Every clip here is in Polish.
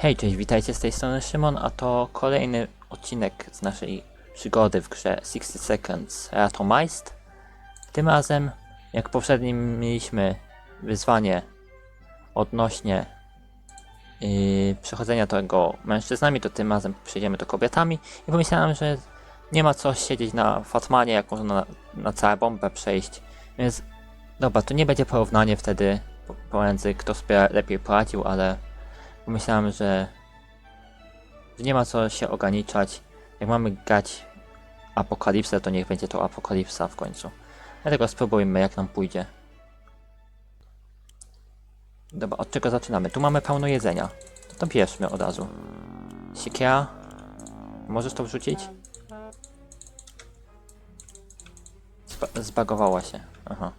Hej, cześć, witajcie z tej strony Szymon, a to kolejny odcinek z naszej przygody w grze 60 Seconds Atomized. Tym razem, jak poprzednim mieliśmy wyzwanie odnośnie yy, przechodzenia tego mężczyznami, to tym razem przejdziemy to kobietami i pomyślałem, że nie ma co siedzieć na Fatmanie, jak można na, na całą bombę przejść, więc dobra, to nie będzie porównanie wtedy po- pomiędzy kto lepiej poradził, ale pomyślałem, że, nie ma co się ograniczać. Jak mamy grać apokalipsę, to niech będzie to apokalipsa w końcu. Dlatego spróbujmy, jak nam pójdzie. Dobra, od czego zaczynamy? Tu mamy pełno jedzenia. To, to bierzmy od razu. Siekiera. Możesz to wrzucić? Zba zbagowała się. Aha.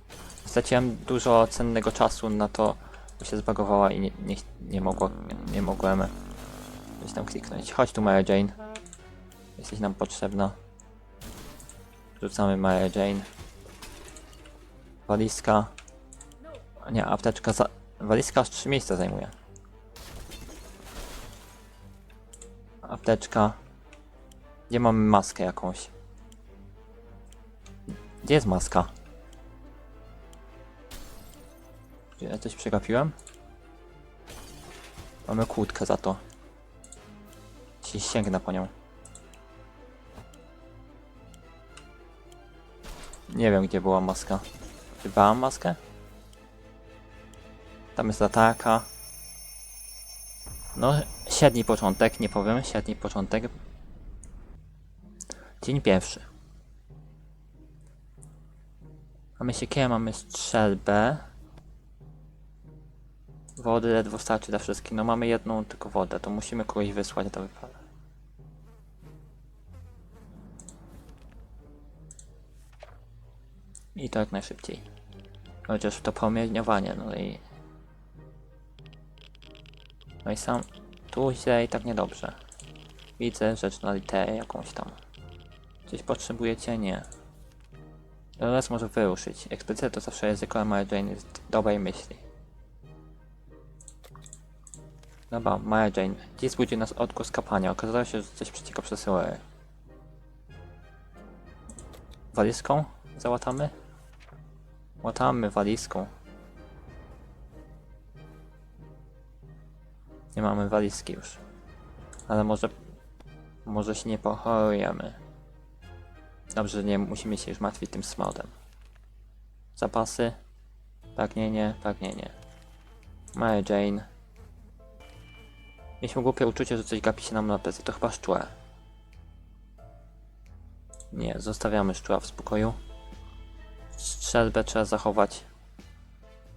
Straciłem dużo cennego czasu na to, się zbagowała i nie, nie, nie, mogło, nie mogłem coś tam kliknąć. Chodź tu Mary Jane. Jesteś nam potrzebna. Rzucamy Mary Jane. Walizka. Nie, apteczka za... Walizka aż 3 miejsca zajmuje. Apteczka. Gdzie mamy maskę jakąś? Gdzie jest maska? Ja coś przegapiłem? Mamy kłódkę za to. Ci sięgnę po nią. Nie wiem gdzie była maska. Czy brałam maskę? Tam jest latarka. No, średni początek, nie powiem, średni początek. Dzień pierwszy. Mamy siekierę, mamy strzelbę. Wody ledwo starczy dla wszystkich. No mamy jedną tylko wodę, to musimy kogoś wysłać do wyprawy. I to jak najszybciej. Chociaż to promieniowanie, no i... No i sam... Tu źle i tak niedobrze. Widzę rzecz na literę jakąś tam. Coś potrzebujecie? Nie. Teraz może wyruszyć. Ekspedycja to zawsze ryzyko, a Mary Jane jest dobrej myśli. Dobra, Mary Jane. Dziś budzi nas odgłos kapania. Okazało się, że coś przecieka przez rurę. Walizką? Załatamy? Łatamy walizką. Nie mamy walizki już. Ale może... Może się nie pochorujemy. Dobrze, nie musimy się już martwić tym smrodem. Zapasy. Pragnienie, pragnienie. Mary Jane. Mieliśmy głupie uczucie, że coś gapi się nam na plecy. To chyba szczurę. Nie, zostawiamy szczura w spokoju. Strzelbę trzeba zachować.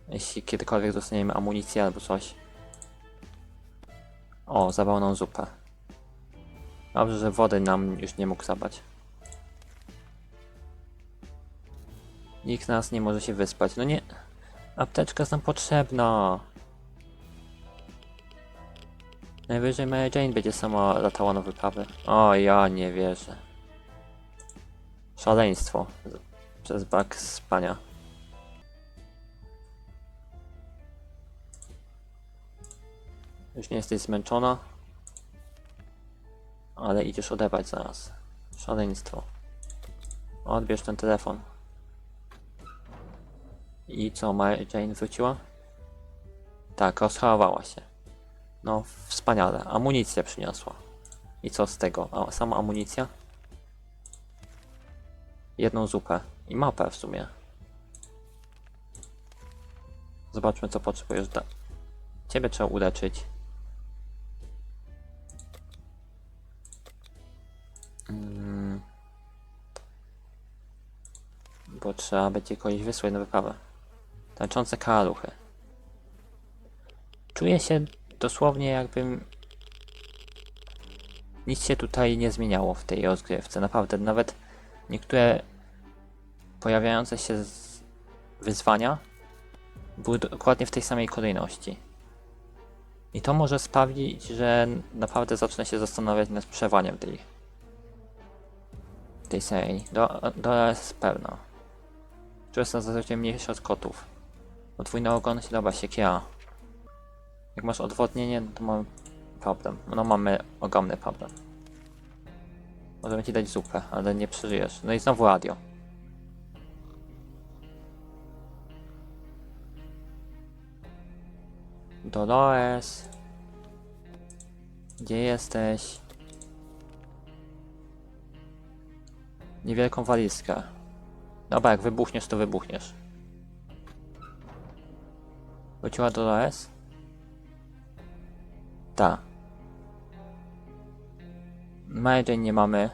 Jeśli kiedykolwiek dostaniemy amunicję albo coś. O, zabrał nam zupę. Dobrze, że wody nam już nie mógł zabrać. Nikt nas nie może się wyspać. No nie. Apteczka jest nam potrzebna. Najwyżej Mary Jane będzie sama latała na wyprawy. O, ja nie wierzę. Szaleństwo. Przez brak spania. Już nie jesteś zmęczona. Ale idziesz odebrać zaraz. Szaleństwo. Odbierz ten telefon. I co, Mary Jane wróciła? Tak, rozchorowała się. No, wspaniale. Amunicję przyniosła. I co z tego? A, sama amunicja? Jedną zupę. I mapę w sumie. Zobaczmy, co potrzebujesz. Da Ciebie trzeba uleczyć. Mm. Bo trzeba będzie kogoś wysłać na wyprawę. Tańczące karaluchy. Czuję się dosłownie jakbym... Nic się tutaj nie zmieniało w tej rozgrywce. Naprawdę, nawet niektóre pojawiające się wyzwania były dokładnie w tej samej kolejności. I to może sprawić, że naprawdę zacznę się zastanawiać nad przewaniem tej tej serii. Do, do jest pewna. Które są zazwyczaj mniejsze od kotów. Podwójny ogon się dobra, siekiera. Jak masz odwodnienie, to mamy problem. No mamy ogromny problem. Możemy ci dać zupę, ale nie przeżyjesz. No i znowu radio. Dolores. Gdzie jesteś? Niewielką walizkę. Dobra, jak wybuchniesz, to wybuchniesz. Wróciła Dolores? Ta. Jane nie mamy.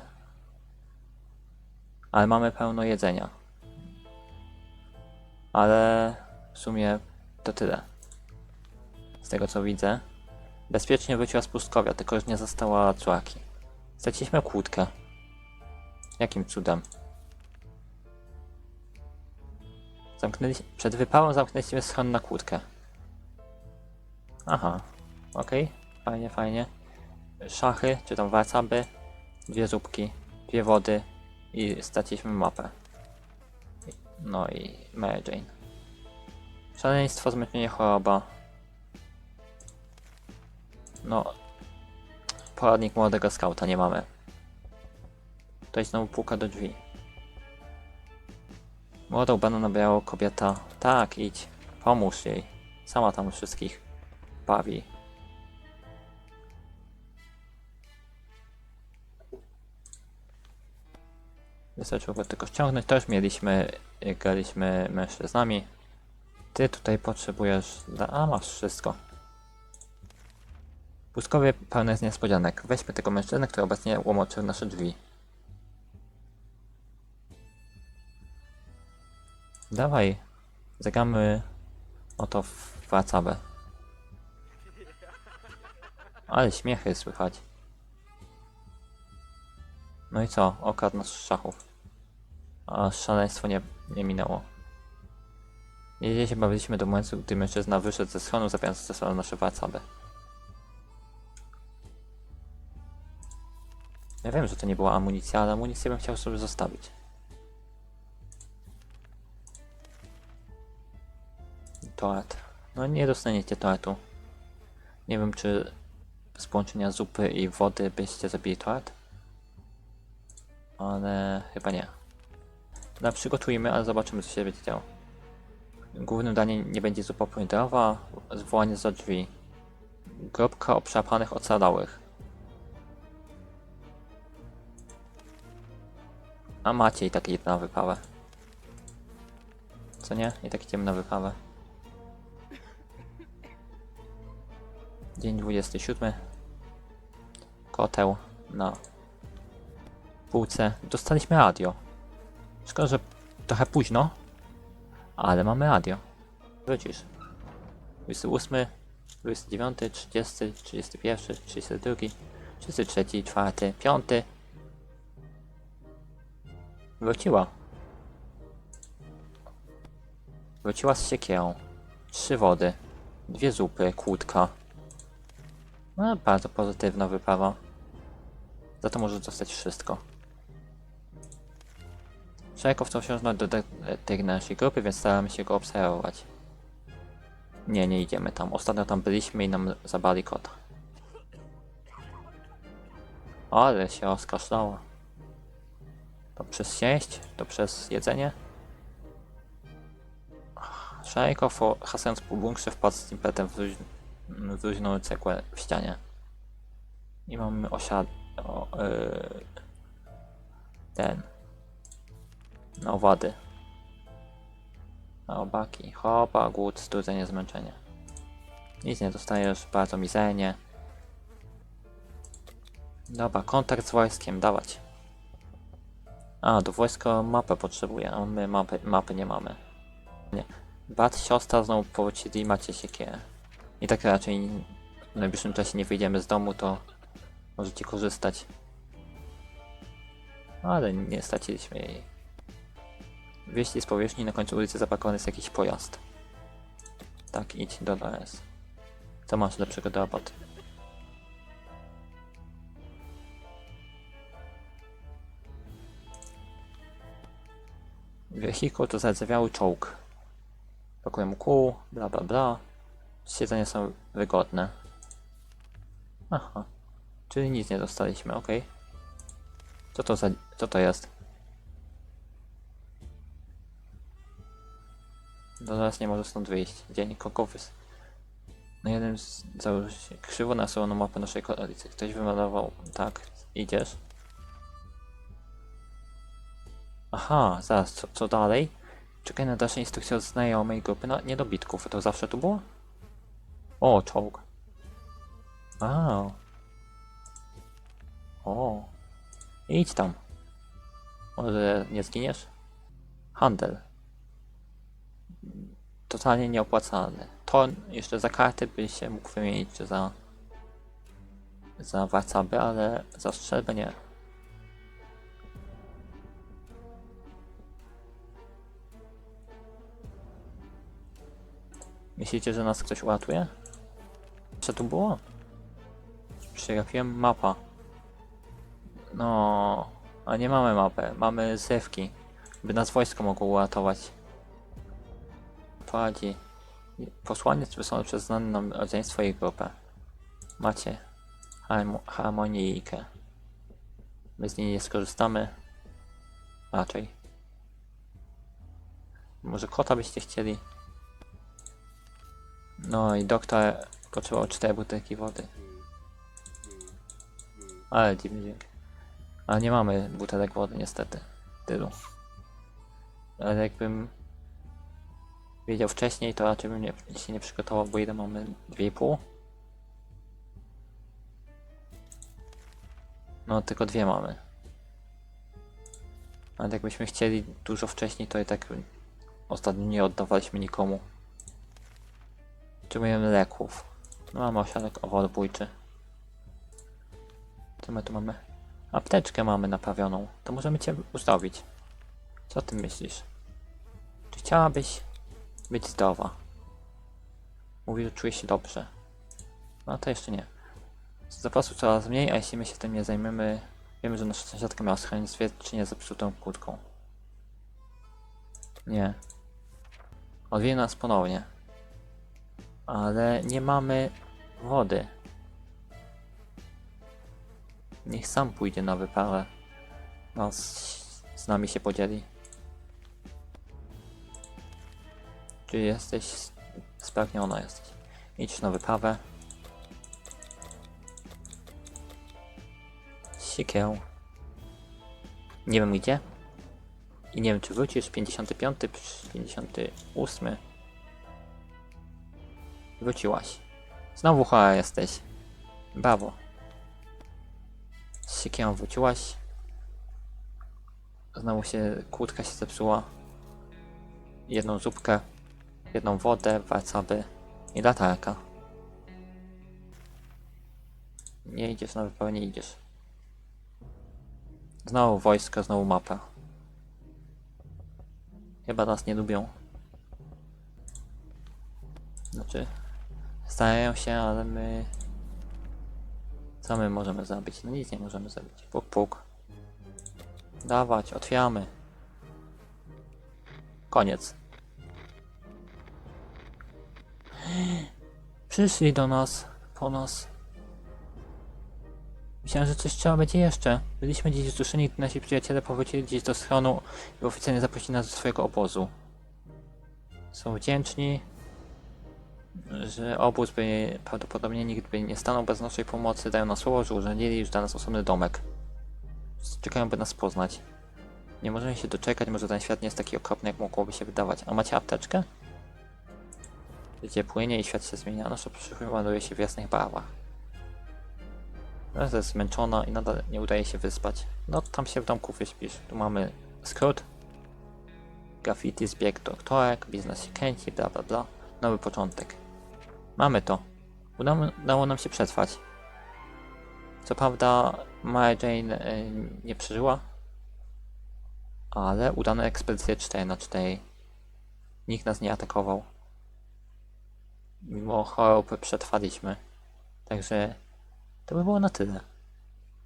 Ale mamy pełno jedzenia. Ale w sumie to tyle. Z tego co widzę. Bezpiecznie wróciła z pustkowia, tylko już nie została człaki. Straciliśmy kłódkę. Jakim cudem? Zamknęliśmy, przed wypałą zamknęliśmy schron na kłódkę. Aha, okej, fajnie, fajnie. Szachy, czy tam warcaby, dwie zupki, dwie wody i straciliśmy mapę. No i Mary Jane. Szaleństwo, zmęczenie, choroba. No, poradnik młodego skauta nie mamy. Ktoś znowu puka do drzwi. Młoda ubrana na biało kobieta. Tak, idź. Pomóż jej. Sama tam wszystkich bawi. Wystarczyło go tylko ściągnąć. To już mieliśmy, jak graliśmy mężczyznami. Ty tutaj potrzebujesz... A, masz wszystko. Pustkowie pełne jest niespodzianek. Weźmy tego mężczyznę, który obecnie łomoczył nasze drzwi. Dawaj, zagramy oto w Wacabę. Ale śmiechy słychać. No i co? Okradł nas z szachów. A szaleństwo nie, nie minęło. Jedzie się bawiliśmy do momentu, gdy mężczyzna wyszedł ze schronu, zabierając ze sobą nasze Wacaby. Ja wiem, że to nie była amunicja, ale amunicję bym chciał sobie zostawić. Toalet. No nie dostaniecie toaletu. Nie wiem, czy z połączenia zupy i wody byście zabili toalet. Ale chyba nie. No przygotujmy, ale zobaczymy co się będzie działo. Głównym daniem nie będzie zupa pomidorowa, zwołanie za drzwi. Grupka obszapanych ocalałych. A macie i tak idziemy na wyprawę. Co nie? I tak idziemy na wyprawę. Dzień 27. Koteł na półce. Dostaliśmy radio. Szkoda, że trochę późno, ale mamy radio. Wrócisz. 28, 29, 30, 31, 32, 33, 4, 5. Wróciła. Wróciła z siekierą. Trzy wody. Dwie zupy, kłódka. No, bardzo pozytywna wyprawa. Za to może dostać wszystko. Szajkow to wciąż do te- tej naszej grupy, więc staramy się go obserwować. Nie, nie idziemy tam. Ostatnio tam byliśmy i nam zabali kota. Ale się oskaszlała. To przez sieść? To przez jedzenie? Szajkow hasając po bunkrze wpadł z impetem w, w luźną cegłę w ścianie. I mamy osiad... O, yy, ten. Owady. Obaki. Chopa, głód, studzenie, zmęczenie. Nic nie dostajesz, bardzo mizernie. Dobra, kontakt z wojskiem, dawać. A, do wojska mapę potrzebuje, a my mapy, mapy nie mamy. Nie. Brat, siostra znowu powrócili macie siekierę. I tak raczej w najbliższym czasie nie wyjdziemy z domu, to możecie korzystać. Ale nie straciliśmy jej. Wieści z powierzchni na końcu ulicy zapakowany jest jakiś pojazd. Tak, idź do LS. Co masz lepszego do roboty? Wehikuł to zardzewiały czołg. Pakuję kół, bla bla bla. Siedzenia są wygodne. Aha. Czyli nic nie dostaliśmy, ok. Co to za... co to jest? Do nas nie może stąd wyjść. Dzień kokowys. Na jednym z założy się krzywo narysowaną mapę naszej koalicji. Ktoś wymalował. Tak, idziesz. Aha, zaraz, co, co dalej? Czekaj na dalsze instrukcje od znajomej grupy na niedobitków. To zawsze tu było? O, czołg. Wow. O. Idź tam. Może nie zginiesz? Handel. Totalnie nieopłacalny. To jeszcze za karty by się mógł wymienić, czy za za warcaby, ale za strzelbę nie. Myślicie, że nas ktoś uratuje? Co tu było? Przegapiłem mapa. No, a nie mamy mapy, mamy zewki. By nas wojsko mogło uratować. Prowadzi. Posłaniec wysłany przez znany nam rodzeństwo i grupę. Macie harmo harmonijkę. My z niej nie skorzystamy. Raczej. Może kota byście chcieli? No i doktor potrzebował 4 butelki wody. Ale dziwny dźwięk. Ale nie mamy butelek wody niestety. Tylu. Ale jakbym wiedział wcześniej, to raczej bym nie, się nie przygotował, bo ile mamy? 2,5? No tylko dwie mamy. Ale jakbyśmy chcieli dużo wcześniej, to i tak ostatnio nie oddawaliśmy nikomu. Potrzebujemy leków. No mamy osiadek owolbójczy. Co my tu mamy? Apteczkę mamy naprawioną. To możemy cię uzdrowić. Co ty myślisz? Czy chciałabyś być zdrowa? Mówi, że czuje się dobrze. No to jeszcze nie. Z zapasu coraz mniej, a jeśli my się tym nie zajmiemy, wiemy, że nasza sąsiadka miała schronienie zepsutą kłódką. Nie. Odwiedzi nas ponownie. Ale nie mamy wody. Niech sam pójdzie na wyprawę. No, z nami się podzieli. Czy jesteś spragniona jesteś? Idź na wyprawę. Siekieł. Nie wiem gdzie. I nie wiem czy wrócisz 55, 58. Wróciłaś. Znowu chora jesteś. Brawo. Z siekierą wróciłaś. Znowu się kłódka się zepsuła. Jedną zupkę, jedną wodę, warcaby i latarka. Nie idziesz na wyprawę, nie idziesz. Znowu wojsko, znowu mapa. Chyba nas nie lubią. Znaczy, starają się, ale my... Co my możemy zrobić? No nic nie możemy zrobić. Puk, puk. Dawać, otwieramy. Koniec. Przyszli do nas, po nas. Myślałem, że coś trzeba będzie jeszcze. Byliśmy gdzieś zduszeni, gdy nasi przyjaciele powrócili gdzieś do schronu i oficjalnie zaprosili nas do swojego obozu. Są wdzięczni, że obóz by prawdopodobnie nikt by nie stanął bez naszej pomocy. Dają nam słowo, że urządzili już dla nas osobny domek. Czekają, by nas poznać. Nie możemy się doczekać, może ten świat nie jest taki okropny, jak mogłoby się wydawać. A macie apteczkę? Życie płynie i świat się zmienia, nasza przyszłość maluje się w jasnych barwach. Teraz jest zmęczona i nadal nie udaje się wyspać. No tam się w domku wyśpisz. Tu mamy skrót. Graffiti, zbieg doktorek, biznes się kręci, bla bla bla. Nowy początek. Mamy to. Udało, udało nam się przetrwać. Co prawda Mary Jane y, nie przeżyła, ale udane ekspedycje 4 na 4 Nikt nas nie atakował. Mimo chorób przetrwaliśmy. Także to by było na tyle.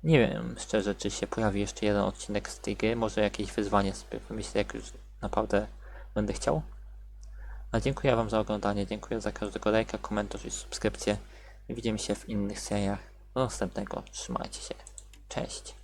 Nie wiem szczerze, czy się pojawi jeszcze jeden odcinek z tej gry. Może jakieś wyzwanie sobie wymyślę, jak już naprawdę będę chciał. A dziękuję Wam za oglądanie, dziękuję za każdego lajka, komentarz i subskrypcję. Widzimy się w innych seriach. Do następnego. Trzymajcie się. Cześć.